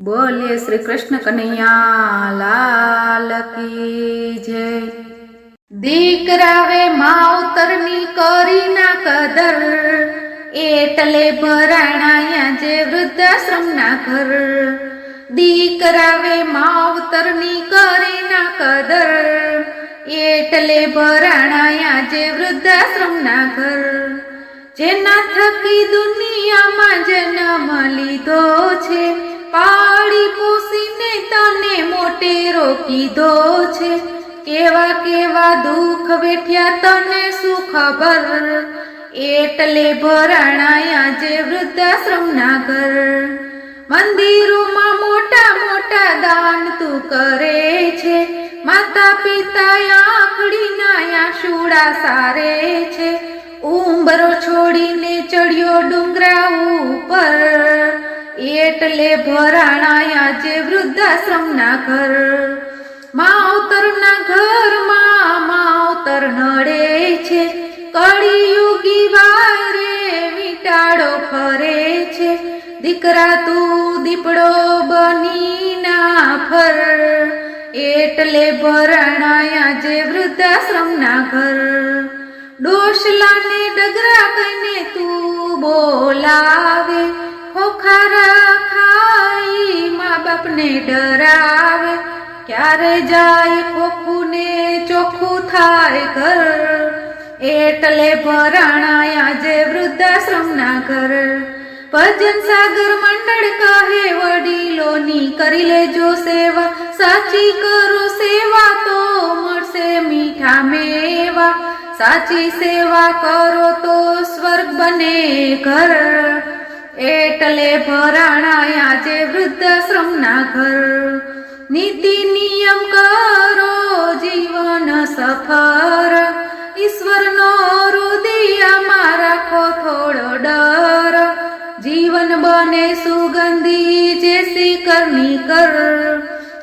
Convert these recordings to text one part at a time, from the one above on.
બોલીએ શ્રી કૃષ્ણ કનૈયા લાલ કી જય. દીકરાવે માવતરની કરી ના કદર, એટલે ભરાણાયા જે વૃદ્ધાશ્રમના ઘર. દીકરાવે માવતરની કરી ના કદર, એટલે ભરાણાયા જે વૃદ્ધાશ્રમના ઘર. જેના થકી દુનિયામાં જન્મ લીધો છે પાડી પોસીને તને મોટેરો કીધો છે. કેવા કેવા દુઃખ વેઠ્યા તને શું ખબર એટલે ભરાણાયા જે વૃદ્ધાશ્રમના ઘર. મંદિરોમાં મોટા મોટા દાન તું કરે છે. માતા પિતા આંખડીના આંસુડા સારે છે. ઉંબરો છોડીને ચડ્યો ડુંગરા ઉપર એટલે ભરાણાયા જે વૃદ્ધાશ્રમના ઘર. માવતરના ઘરમાં માવતર નડે છે. કળિયુગી વારે મીટાડો ફરે છે. દીકરા તું દીપડો બની ના ફર. એટલે ભરાણાયા જે વૃદ્ધાશ્રમના ઘર. ડોશલાને ડગરા કહીને તું બોલાવે. ખોખારા મા ડરાવે, ક્યારે જાય ખોખું ને ચોખ્ખું થાય ઘર. એટલે ભરાણાયા જે વૃદ્ધાશ્રમના ઘર. ભજન સાગર મંડળ કહે, વડીલોની કરી લેજો સેવા, સાચી કરો સેવા તો મળશે મીઠા મેવા. સાચી સેવા કરો તો સ્વર્ગ બને ઘર. એટલે ભરાણાયા જે વૃદ્ધાશ્રમના ઘર. નીતિ નિયમ કરો, જીવન સફર. ઈશ્વરનો રુદિયામાં રાખો થોડો ડર. જીવન બને સુગંધી જે કરની કર.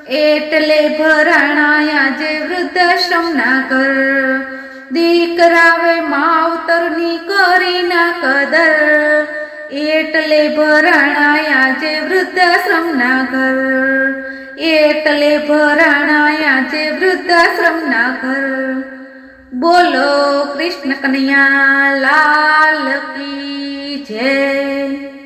એટલે ભરાણાયા જે વૃદ્ધાશ્રમના ઘર. દીકરાવે માવતરની કરી ના કદર. એટલે ભરાણાયા જે વૃદ્ધાશ્રમના ઘર એટલે ભરાણાયા જે વૃદ્ધાશ્રમના ઘર બોલો કૃષ્ણ કનૈયા, લાલ કી જય.